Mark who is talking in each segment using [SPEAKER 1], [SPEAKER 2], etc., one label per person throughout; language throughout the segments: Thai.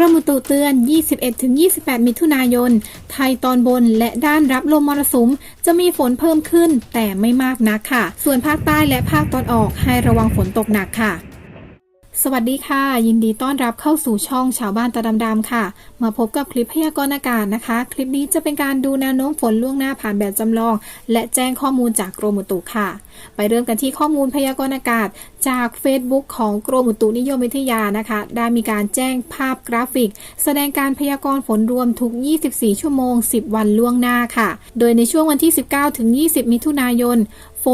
[SPEAKER 1] กรมอุตุเตือน 21-28 มิถุนายน ไทยตอนบนและด้านรับลมมรสุม จะมีฝนเพิ่มขึ้นแต่ไม่มากนักค่ะ ส่วนภาคใต้และภาคตอนออกให้ระวังฝนตกหนักค่ะ สวัสดีค่ะ ยินดีต้อนรับเข้าสู่ช่องชาวบ้านตาดำๆค่ะ มาพบกับคลิปพยากรณ์อากาศนะคะ คลิปนี้จะเป็นการดูแนวโน้มฝนล่วงหน้าผ่านแบบจำลอง และแจ้งข้อมูลจากกรมอุตุค่ะ ไปเริ่มกันที่ข้อมูลพยากรณ์อากาศ จาก Facebook ของกรมอุตุนิยมวิทยานะคะ ได้มีการแจ้งภาพกราฟิก แสดงการพยากรณ์ฝนรวมทุก 24 ชั่วโมง 10 วันล่วงหน้าค่ะ โดยในช่วงวันที่ 19ถึง20 มิถุนายน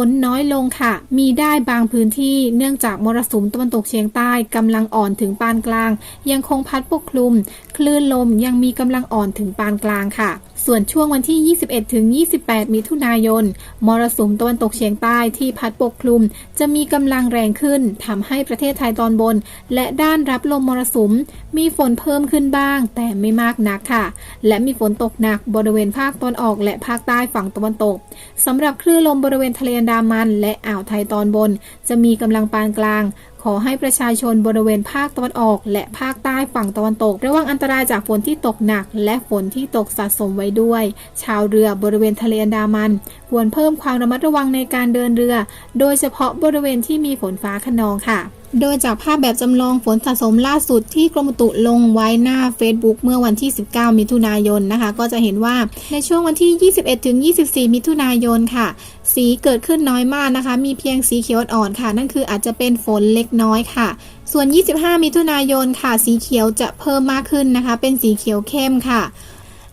[SPEAKER 1] นน้อยลงค่ะ มีได้บางพื้นที่เนื่องจากมรสุมตะวันตกเฉียงใต้กำลังอ่อนถึงปานกลาง ยังคงพัดปกคลุม คลื่นลมยังมีกำลังอ่อนถึงปานกลางค่ะ ส่วนช่วงวันที่ 21 ถึง 28 มิถุนายน มรสุมตะวันตกเฉียงใต้ที่พัดปกคลุม จะมีกำลังแรงขึ้นทำให้ประเทศไทยตอนบน และด้านรับลมมรสุม มีฝนเพิ่มขึ้นบ้าง แต่ไม่มากนักค่ะ และมีฝนตกหนักบริเวณภาคตอนออก และภาคใต้ฝั่งตะวันตกสำหรับคลื่นลมบริเวณทะเลอันดามัน และอ่าวไทยตอนบน จะมีกำลังปานกลาง ขอให้ประชาชนบริเวณภาคตะวันออก และภาคใต้ฝั่งตะวันตก ระวังอันตรายจากฝนที่ตกหนัก และฝนที่ตกสะสมไว้ด้วย ชาวเรือบริเวณทะเลอันดามัน ควรเพิ่มความระมัดระวังในการเดินเรือ โดยเฉพาะบริเวณที่มีฝนฟ้าขนองค่ะ โดยจากภาพแบบจำลองฝนสะสมล่าสุดที่กรมอุตุลงไว้หน้า Facebook เมื่อวันที่ 19 มิถุนายนนะคะ ก็จะเห็นว่าในช่วงวันที่ 21 ถึง 24 มิถุนายนค่ะ สีเกิดขึ้นน้อยมากนะคะ มีเพียงสีเขียวอ่อนค่ะ นั่นคืออาจจะเป็นฝนเล็กน้อยค่ะ ส่วน 25 มิถุนายนค่ะ สีเขียวจะเพิ่มมากขึ้นนะคะ เป็นสีเขียวเข้มค่ะ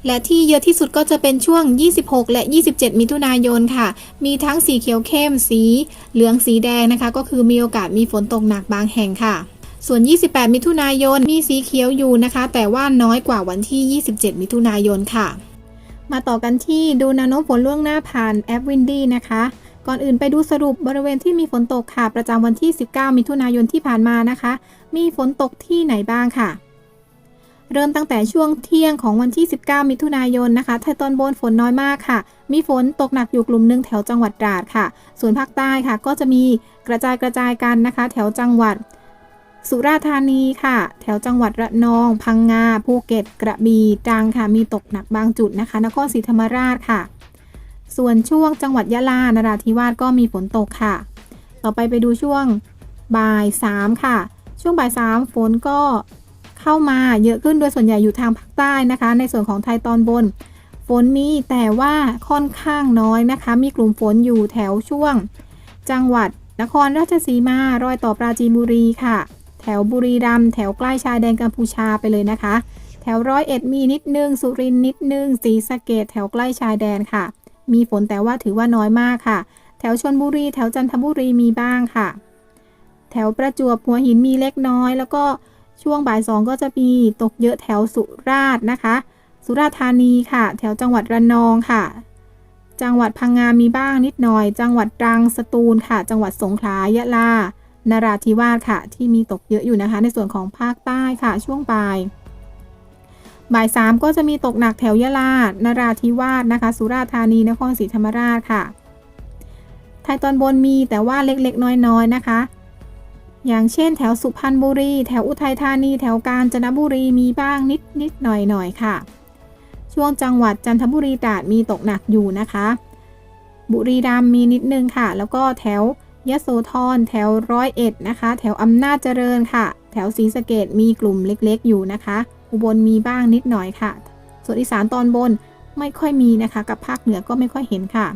[SPEAKER 1] และที่เยอะที่สุดก็จะเป็นช่วง 26 และ 27 มิถุนายนค่ะ มีทั้งสีเขียวเข้ม สีเหลือง สีแดงนะคะ ก็คือมีโอกาสมีฝนตกหนักบางแห่งค่ะ ส่วน 28 มิถุนายน มีสีเขียวอยู่นะคะ แต่ว่าน้อยกว่าวันที่ 27 มิถุนายนค่ะ มาต่อกันที่ดูแนวโน้มฝนล่วงหน้าผ่านแอปวินดี้นะคะ ก่อนอื่นไปดูสรุปบริเวณที่มีฝนตกค่ะ ประจำวันที่ 19 มิถุนายนที่ผ่านมานะคะ มีฝนตกที่ไหนบ้างค่ะ เริ่มตั้งแต่ช่วงเที่ยงของวันที่ 19 มิถุนายนนะคะไทยตอนบนฝนน้อยมากค่ะ มีฝนตกหนักอยู่กลุ่มหนึ่งแถวจังหวัดตราดค่ะ ส่วนภาคใต้ค่ะ ก็จะมีกระจายกระจายกันนะคะ แถวจังหวัด สุราษฎร์ธานีค่ะ แถวจังหวัดระนอง พังงา ภูเก็ต กระบี่ตรังค่ะ มีตกหนักบางจุดนะคะ นครศรีธรรมราชค่ะ ส่วนช่วงจังหวัดยะลานราธิวาสก็มีฝนตกค่ะ ต่อไปไปดูช่วงบ่าย3ค่ะ ช่วงบ่าย3ฝนก็ เข้ามาเยอะขึ้นโดยส่วนใหญ่อยู่ทางภาคใต้นะคะ ในส่วนของไทยตอนบน ฝนมีแต่ว่าค่อนข้างน้อยนะคะ มีกลุ่มฝนอยู่แถวช่วง จังหวัดนครราชสีมารอยต่อปราจีนบุรีค่ะ แถวบุรีรัมย์แถวใกล้ชายแดนกัมพูชาไปเลยนะคะ แถวร้อยเอ็ดมีนิดนึง สุรินทร์นิดนึงศรีสะเกดแถวใกล้ชายแดนค่ะ มีฝนแต่ว่าถือว่าน้อยมากค่ะ แถวชนบุรี แถวจันทบุรีมีบ้างค่ะ แถวประจวบหัวหินมีเล็กน้อย แล้วก็ ช่วงบ่ายสองก็จะมีตกเยอะแถวสุราษฎร์นะคะ สุราษฎร์ธานีค่ะ แถวจังหวัดระนองค่ะ จังหวัดพังงามีบ้างนิดหน่อย จังหวัดตรังสตูลค่ะ จังหวัดสงขลายะลา นราธิวาสค่ะ ที่มีตกเยอะอยู่นะคะ ในส่วนของภาคใต้ค่ะ ช่วงบ่ายบ่ายสามก็จะมีตกหนักแถวยะลา นราธิวาสนะคะ สุราษฎร์ธานี นครศรีธรรมราชค่ะ ไทยตอนบนมีแต่ว่าเล็กๆ น้อยๆนะคะ อย่างเช่นแถวสุพรรณบุรี แถวอุทัยธานี แถวกาญจนบุรีมีบ้างนิดนิดหน่อยหน่อยค่ะ ช่วงจังหวัดจันทบุรีตราดมีตกหนักอยู่นะคะ บุรีรัมย์มีนิดนึงค่ะ แล้วก็แถวยโสธรแถวร้อยเอ็ดนะคะ แถวอำนาจเจริญค่ะ แถวศรีสะเกดมีกลุ่มเล็กๆ อยู่นะคะ อุบลมีบ้างนิดหน่อยค่ะ ส่วนอีสานตอนบนไม่ค่อยมีนะคะ กับภาคเหนือก็ไม่ค่อยเห็นค่ะ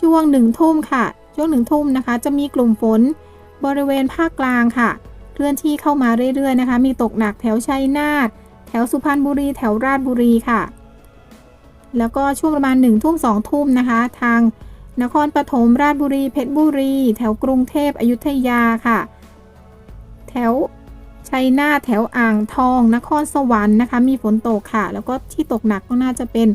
[SPEAKER 1] ช่วงหนึ่งทุ่มค่ะ ช่วงหนึ่งทุ่มนะคะ จะมีกลุ่มฝน บริเวณภาคกลางค่ะ เคลื่อนที่เข้ามาเรื่อยๆนะคะ มีตกหนักแถวชัยนาทแถวสุพรรณบุรี แถวราชบุรีค่ะ แล้วก็ช่วงประมาณ1นึ่ทุ่มสองทุ่มนะคะ ทางนครปฐมราชบุรี เพชรบุรี แถวกรุงเทพอยุธยาค่ะ แถวชัยนาทแถวอ่างทอง นครสวรรค์นะคะ มีฝนตกค่ะ แล้วก็ที่ตกหนักก็น่าจะเป็น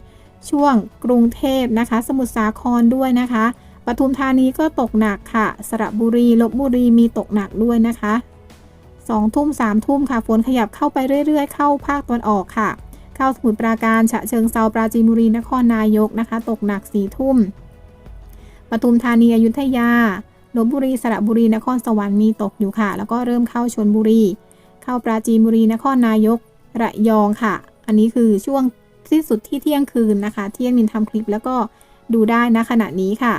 [SPEAKER 1] ช่วงกรุงเทพนะคะ สมุทรสาครด้วยนะคะ ปทุมธานีก็ตกหนักค่ะ สระบุรีลบบุรีมีตกหนักด้วยนะคะสองทุ่มสามทุ่มค่ะฝนขยับเข้าไปเรื่อย ๆ เข้าภาคตะวันออกค่ะ เข้าสมุทรปราการฉะเชิงเซาปราจีนบุรีนครนายกนะคะ ตกหนักสี่ทุ่มปทุมธานีอยุธยาลบบุรีสระบุรีนครสวรรค์มีตกอยู่ค่ะ แล้วก็เริ่มเข้าชนบุรี เข้าปราจีนบุรีนครนายก ระยองค่ะ อันนี้คือช่วงสิ้นสุดที่เที่ยงคืนนะคะ เที่ยงมินทำคลิปแล้วก็ดูได้นะขณะนี้ค่ะ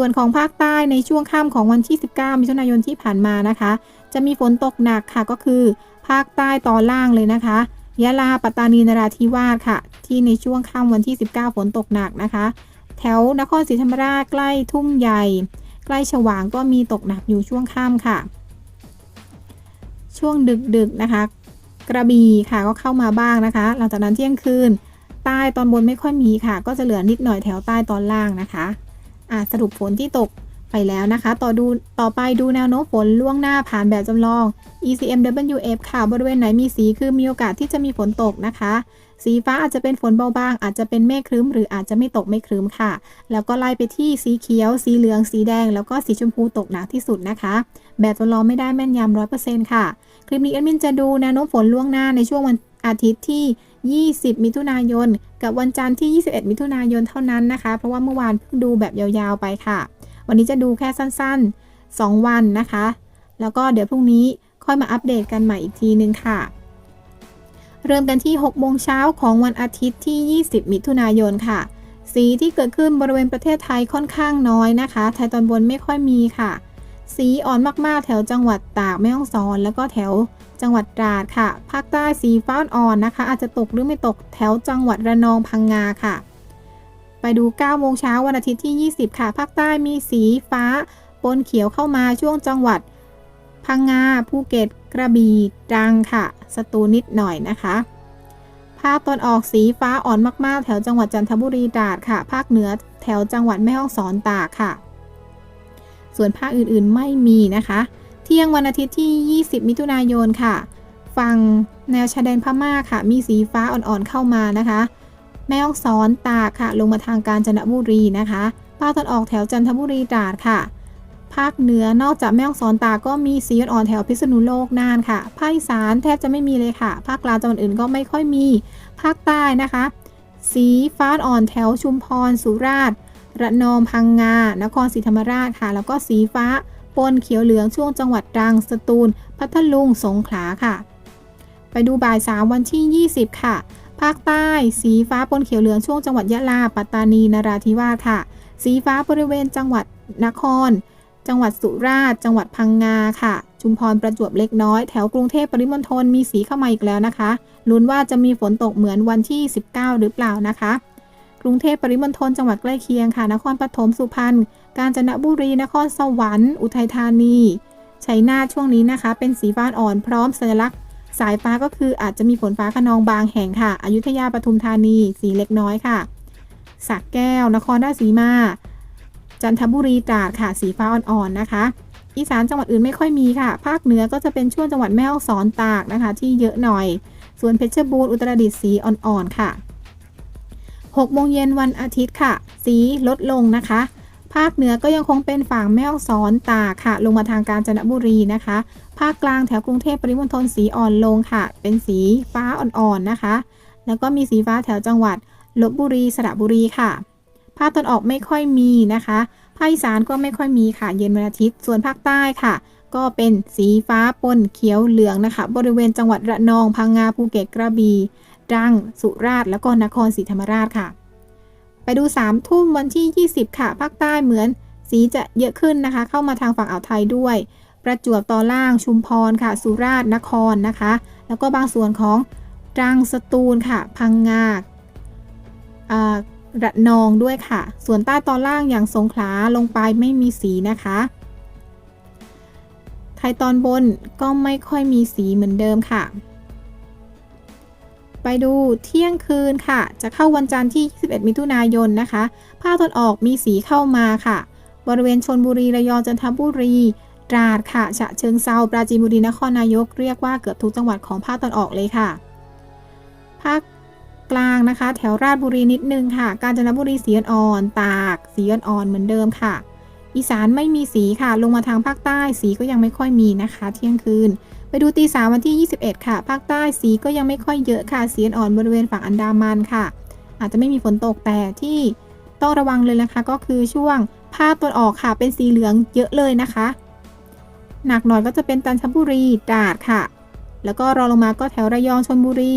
[SPEAKER 1] ส่วนของภาคใต้ในช่วงค่ำของวันที่ 19 มิถุนายนที่ผ่านมานะคะ จะมีฝนตกหนักค่ะก็คือ ภาคใต้ตอนล่างเลยนะคะ ยะลาปัตตานีนราธิวาสค่ะ ที่ในช่วงค่ำวันที่ 19 ฝนตกหนักนะคะ แถวนครศรีธรรมราชใกล้ทุ่งใหญ่ ใกล้ฉวางก็มีตกหนักอยู่ช่วงค่ำค่ะ ช่วงดึกๆนะคะ กระบี่ค่ะก็เข้ามาบ้างนะคะ หลังจากนั้นเที่ยงคืน ใต้ตอนบนไม่ค่อยมีค่ะ ก็จะเหลือนิดหน่อยแถวใต้ตอนล่างนะคะ อะสรุปฝนที่ตกไปแล้วนะคะ ต่อดูต่อไปดูแนวโน้มฝนล่วงหน้าผ่านแบบจำลอง ECMWF ค่ะ บริเวณไหนมีสีคือมีโอกาสที่จะมีฝนตกนะคะ สีฟ้าอาจจะเป็นฝนเบาบาง อาจจะเป็นเมฆครึ้ม หรืออาจจะไม่ตกไม่ครึ้มค่ะ แล้วก็ไล่ไปที่สีเขียว สีเหลือง สีแดง แล้วก็สีชมพูตกหนักที่สุดนะคะ แบบจำลองไม่ได้แม่นยำร้อยเปอร์เซ็นต์ค่ะ คลิปนี้แอดมินจะดูแนวโน้มฝนล่วงหน้าในช่วงวัน อาทิตย์ที่ 20 มิถุนายน กับวันจันทร์ที่ 21 มิถุนายนเท่านั้นนะคะ เพราะว่าเมื่อวานเพิ่งดูแบบยาวๆไปค่ะ วันนี้จะดูแค่สั้นๆ 2 วันนะคะ แล้วก็เดี๋ยวพรุ่งนี้ค่อยมาอัปเดตกันใหม่อีกทีนึงค่ะ เริ่มกันที่ 6 โมงเช้าของวันอาทิตย์ที่ 20 มิถุนายนค่ะ สีที่เกิดขึ้นบริเวณประเทศไทยค่อนข้างน้อยนะคะ ไทยตอนบนไม่ค่อยมีค่ะ สีอ่อนมากๆ แถวจังหวัดตากแม่ฮ่องสอน แล้วก็แถว จังหวัดตราดค่ะ ภาคใต้สีฟ้าอ่อนนะคะ อาจจะตกหรือไม่ตกแถวจังหวัดระนองพังงาค่ะ ไปดู 9 โมงเช้าวันอาทิตย์ที่ 20 ค่ะ ภาคใต้มีสีฟ้าปนเขียวเข้ามาช่วงจังหวัด พังงา ภูเก็ต กระบี่ตรังค่ะ สตูนิดหน่อยนะคะ ภาคตอนออกสีฟ้าอ่อนมากๆ แถวจังหวัดจันทบุรีตราดค่ะ ภาคเหนือแถวจังหวัดแม่ฮ่องสอนตากค่ะ ส่วนภาคอื่นๆไม่มีนะคะ ที่ยงวันอาทิตย์ที่ 20 มิถุนายนค่ะ ฝั่งแนวชายแดนพม่าค่ะ มีสีฟ้าอ่อนๆเข้ามานะคะ แม่ฮ่องสอนตากค่ะ ลงมาทางกาญจนบุรีนะคะภาคตอนออกแถวจันทบุรีตราดค่ะ ภาคเหนือนอกจากแม่ฮ่องสอนตากก็มีสีอ่อนแถวพิษณุโลกน่านค่ะ ภาคอีสานแทบจะไม่มีเลยค่ะ ภาคกลางจังหวัดอื่นก็ไม่ค่อยมี ภาคใต้นะคะ สีฟ้าอ่อนแถวชุมพร สุราษฎร์ ระนอง พังงา นครศรีธรรมราชค่ะ แล้วก็สีฟ้า ปนเขียวเหลืองช่วงจังหวัดตรัง สตูล พัทลุง สงขลาค่ะ ไปดูบ่าย3วันที่ 20 ค่ะ ภาคใต้ สีฟ้าปนเขียวเหลืองช่วงจังหวัดยะลา ปัตตานี นราธิวาสค่ะ สีฟ้าบริเวณจังหวัดนคร จังหวัดสุราษฎร์ จังหวัดพังงาค่ะ ชุมพรประจวบเล็กน้อย แถวกรุงเทพปริมณฑลมีสีเข้ามาอีกแล้วนะคะ ลุ้นว่าจะมีฝนตกเหมือนวันที่ 19 หรือเปล่านะคะ กรุงเทพปริมณฑลจังหวัดใกล้เคียงค่ะ นครปฐมสุพรรณ กาญจนบุรี นครสวรรค์ อุทัยธานีชัยนาทช่วงนี้นะคะ เป็นสีฟ้าอ่อนพร้อมสัญลักษณ์สายฟ้าก็คืออาจจะมีฝนฟ้าขนองบางแห่งค่ะ อยุธยาปทุมธานี สีเล็กน้อยค่ะสักแก้ว นครราชสีมา จันทบุรีตราดค่ะ สีฟ้าอ่อนๆนะคะ อีสานจังหวัดอื่นไม่ค่อยมีค่ะ ภาคเหนือก็จะเป็นช่วงจังหวัดแม่ฮ่องสอนตากนะคะ ที่เยอะหน่อย ส่วนเพชรบูรณ์อุตรดิตถ์สีอ่อนๆค่ะ 6โมงเย็นวันอาทิตย์ค่ะ สีลดลงนะคะ ภาคเหนือก็ยังคงเป็นฝั่งแม่ฮ่องสอนตากค่ะ ลงมาทางกาญจนบุรีนะคะ ภาคกลางแถวกรุงเทพปริมณฑลสีอ่อนลงค่ะ เป็นสีฟ้าอ่อนๆนะคะ แล้วก็มีสีฟ้าแถวจังหวัดลบบุรีสระบุรีค่ะ ภาคตะวันออกไม่ค่อยมีนะคะ ภาคอีสานก็ไม่ค่อยมีค่ะ เย็นวันอาทิตย์ ส่วนภาคใต้ค่ะ ก็เป็นสีฟ้าปนเขียวเหลืองนะคะ บริเวณจังหวัดระนองพังงาภูเก็ตกระบี่ ตรัง สุราษฎร์แล้วก็นครศรีธรรมราชค่ะ ไปดู3ทุ่มวันที่ 20 ค่ะภาคใต้เหมือนสีจะเยอะขึ้นนะคะ เข้ามาทางฝั่งอ่าวไทยด้วย ประจวบตอนล่างชุมพรค่ะ สุราษฎร์นครนะคะ แล้วก็บางส่วนของตรังสตูลค่ะ พังงาระนองด้วยค่ะ ส่วนใต้ตอนล่างอย่างสงขลาลงไปไม่มีสีนะคะ ไทยตอนบนก็ไม่ค่อยมีสีเหมือนเดิมค่ะ ไปดูเที่ยงคืนค่ะ จะเข้าวันจันทร์ที่ 21 มิถุนายนนะคะ ภาคตอนออกมีสีเข้ามาค่ะ บริเวณชนบุรีระยองจันทบุรีตราดค่ะ ฉะเชิงเซาปราจีนบุรีนครนายก เรียกว่าเกือบทุกจังหวัดของภาคตอนออกเลยค่ะ ภาคกลางนะคะ แถวราชบุรีนิดนึงค่ะ กาญจนบุรีสีอ่อนๆตาก สีอ่อนๆเหมือนเดิมค่ะ อีสานไม่มีสีค่ะ ลงมาทางภาคใต้สีก็ยังไม่ค่อยมีนะคะ เที่ยงคืน ไปดูตีสามวันที่ 21 ค่ะ ภาคใต้สีก็ยังไม่ค่อยเยอะค่ะ สีอ่อนบริเวณฝั่งอันดามันค่ะ อาจจะไม่มีฝนตกแต่ที่ต้องระวังเลยนะคะก็คือช่วงภาคตะวันออกค่ะ เป็นสีเหลืองเยอะเลยนะคะ หนักหน่อยก็จะเป็นจันทบุรีตราดค่ะ แล้วก็รอลงมาก็แถวระยองชลบุรี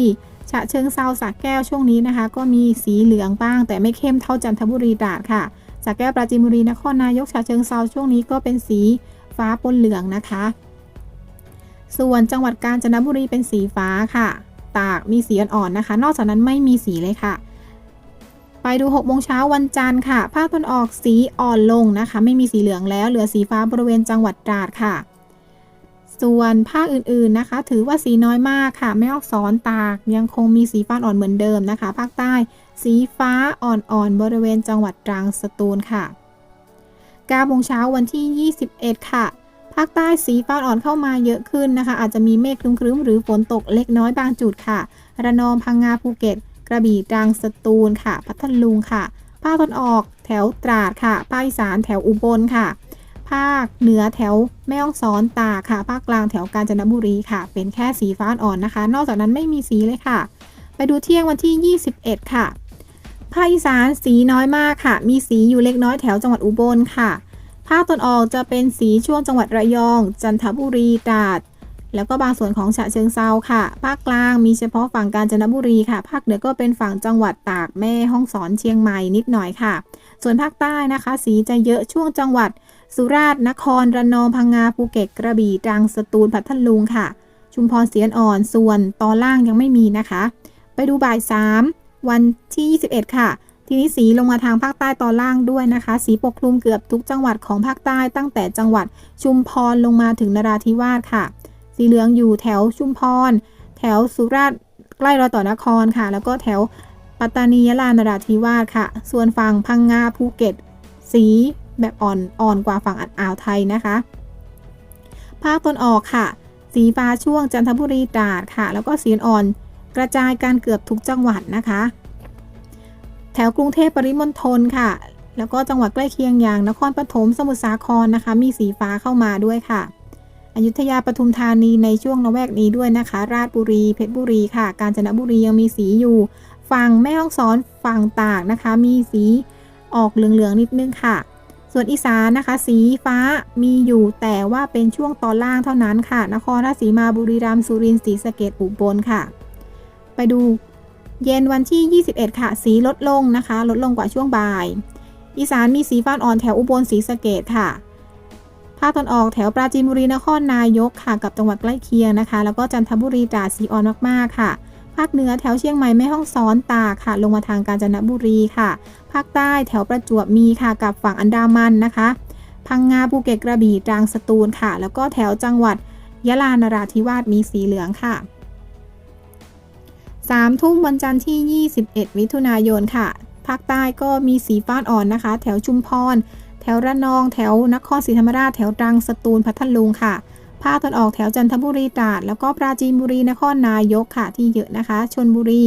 [SPEAKER 1] ฉะเชิงเซาสระแก้วช่วงนี้นะคะ ก็มีสีเหลืองบ้าง แต่ไม่เข้มเท่าจันทบุรีตราดค่ะสระแก้วปราจีนบุรีนครนายกฉะเชิงเซาช่วงนี้ก็เป็นสีฟ้าปนเหลืองนะคะ ส่วนจังหวัดกาญจนบุรีเป็นสีฟ้าค่ะ ตากมีสีอ่อนๆนะคะ นอกจากนั้นไม่มีสีเลยค่ะ ไปดู6โมงเช้าวันจันทร์ค่ะ ภาคตะวันออกสีอ่อนลงนะคะ ไม่มีสีเหลืองแล้ว เหลือสีฟ้าบริเวณจังหวัดตราดค่ะ ส่วนภาคอื่นๆนะคะ ถือว่าสีน้อยมากค่ะ ไม่ออกสอนตากยังคงมีสีฟ้าอ่อนเหมือนเดิมนะคะ ภาคใต้ สีฟ้าอ่อนๆบริเวณจังหวัดตรังสตูลค่ะ9โมงเช้าวันที่ 21 ค่ะ ภาคใต้สีฟ้าอ่อนเข้ามาเยอะขึ้นนะคะ อาจจะมีเมฆครึ้มๆหรือฝนตกเล็กน้อยบางจุดค่ะ ระนองพังงาภูเก็ต กระบี่ตรังสตูลค่ะ พัทลุงค่ะ ภาคตอนออกแถวตราดค่ะ ภาคอีสานแถวอุบลค่ะ ภาคเหนือแถวแม่ฮ่องสอนตาค่ะ ภาคกลางแถวกาญจนบุรีค่ะ เป็นแค่สีฟ้าอ่อนนะคะ นอกจากนั้นไม่มีสีเลยค่ะ ไปดูเที่ยงวันที่ 21 ค่ะ ภาคอีสานสีน้อยมากค่ะ มีสีอยู่เล็กน้อยแถวจังหวัดอุบลค่ะ ภาคตอนออกจะเป็นสีช่วงจังหวัดระยอง จันทบุรีตราด แล้วก็บางส่วนของฉะเชิงเซาค่ะ ภาคกลางมีเฉพาะฝั่งกาญจนบุรีค่ะ ภาคเหนือก็เป็นฝั่งจังหวัดตากแม่ฮ่องสอนเชียงใหม่นิดหน่อยค่ะ ส่วนภาคใต้นะคะ สีจะเยอะช่วงจังหวัด สุราษฎร์นครระนองพังงาภูเก็ตกระบี่ตรังสตูลพัทลุงค่ะ ชุมพรเสียนอ่อนส่วนตอนล่างยังไม่มีนะคะ ไปดูบ่าย 3 วันที่ 21 ค่ะ ทีนี้สีลงมาทางภาคใต้ตอนล่างด้วยนะคะ สีปกคลุมเกือบทุกจังหวัดของภาคใต้ตั้งแต่จังหวัดชุมพรลงมาถึงนราธิวาสค่ะ สีเหลืองอยู่แถวชุมพร แถวสุราษฎร์ใกล้รอยต่อนครค่ะ แล้วก็แถวปัตตานียะลานราธิวาสค่ะ ส่วนฝั่งพังงาภูเก็ต สีแบบอ่อนอ่อนกว่าฝั่งอ่าวไทยนะคะ ภาคตนออกค่ะ สีฟ้าช่วงจันทบุรีตราดค่ะ แล้วก็สีอ่อนกระจายการเกือบทุกจังหวัดนะคะ แถวกรุงเทพปริมณฑลค่ะ แล้วก็จังหวัดใกล้เคียงอย่างนครปฐมสมุทรสาครนะคะ มีสีฟ้าเข้ามาด้วยค่ะ อยุธยาปทุมธานีในช่วงละแวกนี้ด้วยนะคะ ราชบุรีเพชรบุรีค่ะ กาญจนบุรียังมีสีอยู่ ฝั่งแม่ฮ่องสอนฝั่งตากนะคะ มีสีออกเหลืองๆนิดนึงค่ะ ส่วนอีสานนะคะ สีฟ้ามีอยู่แต่ว่าเป็นช่วงตอนล่างเท่านั้นค่ะ นครราชสีมาบุรีรัมย์สุรินทร์ศรีสะเกดอุบลค่ะ ไปดู เย็นวันที่ 21 ค่ะ สีลดลงนะคะ ลดลงกว่าช่วงบ่าย อีสานมีสีฟ้าอ่อนแถวอุบลศรีสะเกดค่ะ ภาคตอนออกแถวปราจีนบุรีนครนายกค่ะ กับจังหวัดใกล้เคียงนะคะ แล้วก็จันทบุรีตราสีอ่อนมากๆค่ะ ภาคเหนือแถวเชียงใหม่แม่ฮ่องสอนตากค่ะ ลงมาทางกาญจนบุรีค่ะ ภาคใต้แถวประจวบมีค่ะ กับฝั่งอันดามันนะคะ พังงาภูเก็ตกระบี่ตรังสตูลค่ะ แล้วก็แถวจังหวัดยะลานราธิวาสมีสีเหลืองค่ะ 3 ทุ่มวันจันทร์ที่ 21 มิถุนายนค่ะ ภาคใต้ก็มีสีฟ้าอ่อนนะคะ แถวชุมพร แถวระนอง แถวนครศรีธรรมราช แถวตรัง สตูล พัทลุงค่ะ ภาคตอนออกแถวจันทบุรีตราด แล้วก็ปราจีนบุรี นครนายกค่ะ ที่เยอะนะคะ ชนบุรี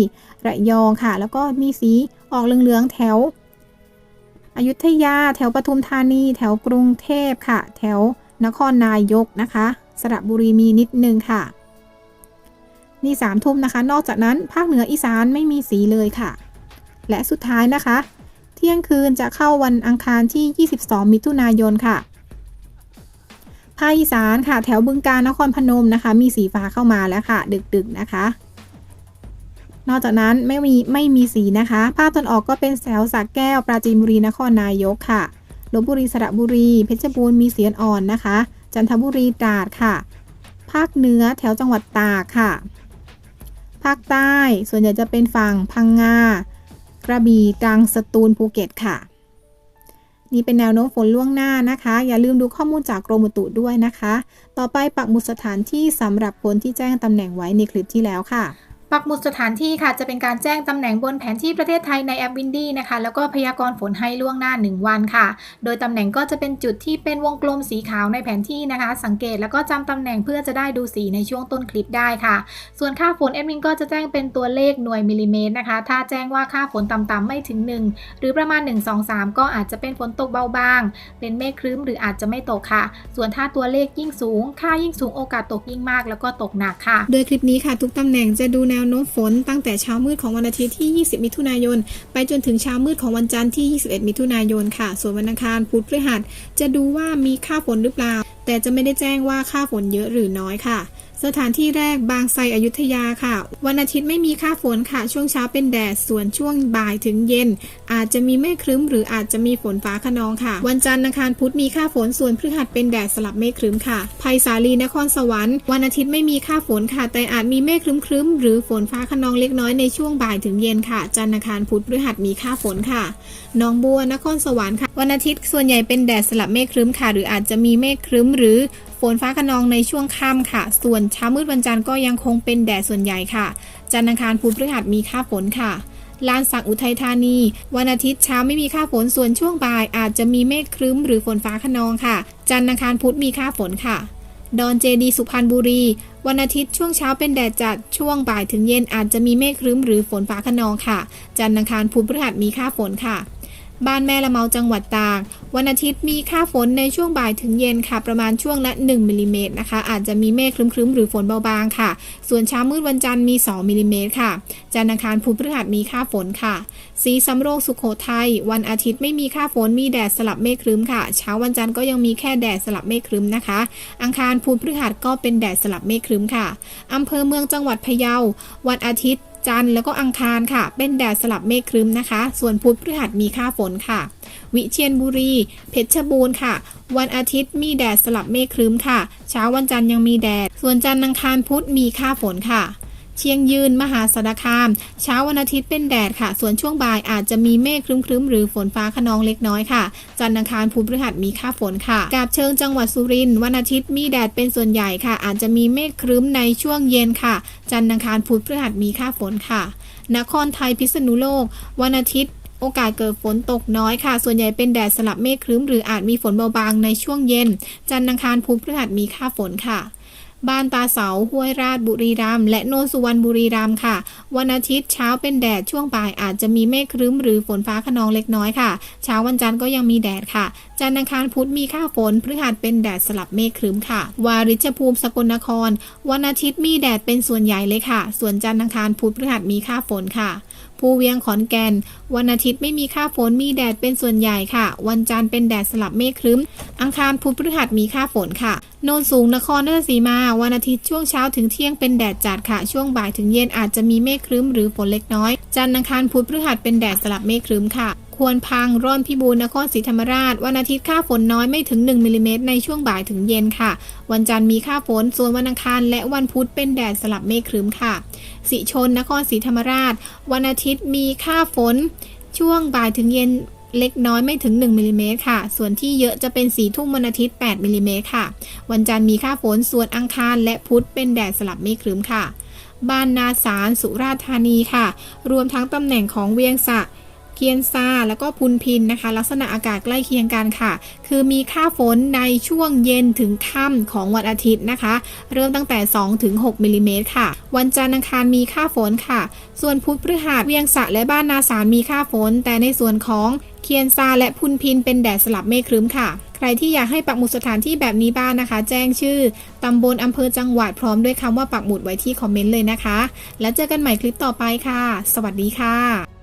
[SPEAKER 1] ระยองค่ะ แล้วก็มีสีออกเหลืองๆ แถว อยุธยา แถวปทุมธานี แถวกรุงเทพค่ะ แถวนครนายกนะคะ สระบุรีมีนิดนึงค่ะ นี่สามทุ่มนะคะ นอกจากนั้นภาคเหนืออีสานไม่มีสีเลยค่ะ และสุดท้ายนะคะ เที่ยงคืนจะเข้าวันอังคารที่ 22 มิถุนายนค่ะ ภาคอีสานค่ะ แถวบึงกาฬนครพนมนะคะ มีสีฟ้าเข้ามาแล้วค่ะ ดึกๆนะคะ นอกจากนั้นไม่มีไม่มีสีนะคะ ภาคตะวันออกก็เป็นแถวสักแก้ว ปราจีนบุรีนครนายกค่ะลบบุรีสระบุรี เพชรบูรณ์มีเสีอ่อนนะคะ จันทบุรีตราดค่ะ ภาคเหนือแถวจังหวัดตากค่ะ ภาคใต้ ส่วนใหญ่จะเป็นฝั่งพังงา กระบี่ตรังสตูลภูเก็ตค่ะ นี่เป็นแนวโน้มฝนล่วงหน้านะคะ อย่าลืมดูข้อมูลจากกรมอุตุด้วยนะคะ ต่อไปปักหมุดสถานที่สำหรับคนที่แจ้งตำแหน่งไว้ในคลิปที่แล้วค่ะ ปักหมุดสถานที่ค่ะจะเป็นการแจ้งตำแหน่งบนแผนที่ประเทศไทยในแอปวินดี้นะคะ แล้วก็พยากรณ์ฝนให้ล่วงหน้า 1 วันค่ะ โดยตำแหน่งก็จะเป็นจุดที่เป็นวงกลมสีขาวในแผนที่นะคะ สังเกตแล้วก็จำตำแหน่งเพื่อจะได้ดูสีในช่วงต้นคลิปได้ค่ะ ส่วนค่าฝนแอดมินก็จะแจ้งเป็นตัวเลขหน่วยมิลลิเมตรนะคะ ถ้าแจ้งว่าค่าฝนต่ำๆไม่ถึง 1 หรือประมาณ 1 2 3 ก็อาจจะเป็นฝนตกเบาบาง เป็นเมฆครึ้มหรืออาจจะไม่ตกค่ะ ส่วนถ้าตัวเลขยิ่งสูง ค่ายิ่งสูงโอกาสตกยิ่งมาก แล้วก็ตกหนักค่ะ โดยคลิปนี้ค่ะทุกตำแหน่งจะดูแนวโน้มฝนตั้งแต่เช้ามืดของวันอาทิตย์ที่ 20 มิถุนายน ไปจนถึงเช้ามืดของวันจันทร์ที่ 21 มิถุนายนค่ะ ส่วนวันอังคารพุธพฤหัสจะดูว่ามีค่าฝนหรือเปล่า แต่จะไม่ได้แจ้งว่าค่าฝนเยอะหรือน้อยค่ะ สถานที่แรกบางไทรอยุธยาค่ะ วันอาทิตย์ไม่มีค่าฝนค่ะ ช่วงเช้าเป็นแดด ส่วนช่วงบ่ายถึงเย็น อาจจะมีเมฆครึ้ม หรืออาจจะมีฝนฟ้าขนองค่ะ วันจันทร์อังคารพุธมีค่าฝน ส่วนพฤหัสเป็นแดดสลับเมฆครึ้มค่ะไผ่สาลีนครสวรรค์ วันอาทิตย์ไม่มีค่าฝนค่ะ แต่อาจมีเมฆครึ้มๆหรือฝนฟ้าขนองเล็กน้อยในช่วงบ่ายถึงเย็นค่ะ จันทร์อังคารพุธพฤหัสมีค่าฝนค่ะหนองบัวนครสวรรค์ค่ะ วันอาทิตย์ส่วนใหญ่เป็นแดดสลับเมฆครึ้มค่ะ หรืออาจจะมีเมฆครึ้มหรือ นฟ้าขนองในช่วงค่ำค่ะ ส่วนเช้ามืดวันจันทร์ก็ยังคงเป็นแดดส่วนใหญ่ค่ะ จันทร์อังคารพุธพฤหัสมีค่าฝนค่ะลานสักอุทัยธานี วันอาทิตย์เช้าไม่มีค่าฝนส่วนช่วงบ่าย อาจจะมีเมฆครึ้มหรือฝนฟ้าขนองค่ะ จันทร์อังคารพุธมีค่าฝนค่ะ ดอนเจดีสุพรรณบุรี วันอาทิตย์ช่วงเช้าเป็นแดดจัดช่วงบ่ายถึงเย็นอาจจะมีเมฆครึ้มหรือฝนฟ้าขนองค่ะ จันทร์อังคารพุธพฤหัสมีค่าฝนค่ะ บ้านแม่ละเมาจังหวัดตาก วันอาทิตย์มีค่าฝนในช่วงบ่ายถึงเย็นค่ะ ประมาณช่วงละ 1มิลลิเมตรนะคะ อาจจะมีเมฆครึ้มๆ หรือฝนเบาบางค่ะ ส่วนเช้ามืดวันจันทร์มี 2มิลลิเมตรค่ะ จันทร์อังคารพุธพฤหัสมีค่าฝนค่ะ สีสำโรงสุขโขทัยวันอาทิตย์ไม่มีค่าฝนมีแดดสลับเมฆครึ้มค่ะ เช้าวันจันทร์ก็ยังมีแค่แดดสลับเมฆครึ้มนะคะ อังคารพุธพฤหัสก็เป็นแดดสลับเมฆครึ้มค่ะอำเภอเมืองจังหวัดพะเยาวันอาทิตย์ จันทร์แล้วก็อังคารค่ะ เป็นแดดสลับเมฆครึ้มนะคะ ส่วนพุธพฤหัสมีค่าฝนค่ะ วิเชียรบุรี เพชรบูรณ์ค่ะ วันอาทิตย์มีแดดสลับเมฆครึ้มค่ะ เช้าวันจันทร์ยังมีแดด ส่วนจันทร์อังคารพุธมีค่าฝนค่ะ เชียงยืน มหาสารคาม เช้าวันอาทิตย์เป็นแดดค่ะ ส่วนช่วงบ่ายอาจจะมีเมฆครึ้มๆ หรือฝนฟ้าขนองเล็กน้อยค่ะ จันทร์อังคารพุธพฤหัสมีค่าฝนค่ะกาบเชิงจังหวัดสุรินทร์วันอาทิตย์มีแดดเป็นส่วนใหญ่ค่ะ อาจจะมีเมฆครึ้มในช่วงเย็นค่ะ จันทร์อังคารพุธพฤหัสมีค่าฝนค่ะ นครไทยพิษณุโลก วันอาทิตย์โอกาสเกิดฝนตกน้อยค่ะ ส่วนใหญ่เป็นแดดสลับเมฆครึ้ม หรืออาจมีฝนเบาบางในช่วงเย็น จันทร์อังคารพุธพฤหัสมีค่าฝนค่ะ บ้านตาเสาห้วยราชบุรีรัมย์และโนสุวรรณบุรีรัมย์ค่ะ วันอาทิตย์เช้าเป็นแดดช่วงบ่ายอาจจะมีเมฆครึ้มหรือฝนฟ้าขนองเล็กน้อยค่ะ เช้าวันจันทร์ก็ยังมีแดดค่ะ จันทร์อังคารพุธมีค่าฝนพฤหัสเป็นแดดสลับเมฆครึ้มค่ะ วาริชภูมิสกลนคร วันอาทิตย์มีแดดเป็นส่วนใหญ่เลยค่ะ ส่วนจันทร์อังคารพุธพฤหัสมีค่าฝนค่ะ ภูเวียงขอนแก่น วันอาทิตย์ไม่มีค่าฝนมีแดดเป็นส่วนใหญ่ค่ะ วันจันทร์เป็นแดดสลับเมฆครึ้ม อังคารพุธพฤหัสมีค่าฝนค่ะโนนสูงนครราชสีมา วันอาทิตย์ช่วงเช้าถึงเที่ยงเป็นแดดจัดค่ะ ช่วงบ่ายถึงเย็นอาจจะมีเมฆครึ้มหรือฝนเล็กน้อย จันทร์อังคารพุธพฤหัสเป็นแดดสลับเมฆครึ้มค่ะ ควรพังร่อนพิบูลนครศรีธรรมราช วันอาทิตย์ค่าฝนน้อยไม่ถึง 1มิลลิเมตรในช่วงบ่ายถึงเย็นค่ะ วันจันทร์มีค่าฝน ส่วนวันอังคารและวันพุธเป็นแดดสลับเมฆครึ้มค่ะ สิชนนครศรีธรรมราช วันอาทิตย์มีค่าฝน ช่วงบ่ายถึงเย็นเล็กน้อยไม่ถึง 1มิลลิเมตรค่ะ ส่วนที่เยอะจะเป็นสีทุ่มวันอาทิตย์ 8มิลลิเมตรค่ะ วันจันทร์มีค่าฝน ส่วนอังคารและพุธเป็นแดดสลับเมฆครึ้มค่ะ บ้านนาสารสุราษฎร์ธานีค่ะ รวมทั้งตำแหน่งของเวียงสะ เคียนซาแล้วก็พุนพินนะคะ ลักษณะอากาศใกล้เคียงกันค่ะ คือมีค่าฝนในช่วงเย็นถึงค่ำของวันอาทิตย์นะคะ เริ่มตั้งแต่2ถึง6มิลลิเมตรค่ะ วันจันทร์อังคารมีค่าฝนค่ะ ส่วนพุธพฤหัสเวียงสะและบ้านนาสารมีค่าฝน แต่ในส่วนของเคียนซาและพุนพินเป็นแดดสลับเมฆครึ้มค่ะ ใครที่อยากให้ปักหมุดสถานที่แบบนี้บ้างนะคะ แจ้งชื่อ ตำบลอำเภอจังหวัดพร้อมด้วยคำว่าปักหมุดไว้ที่คอมเมนต์เลยนะคะ แล้วเจอกันใหม่คลิปต่อไปค่ะ สวัสดีค่ะ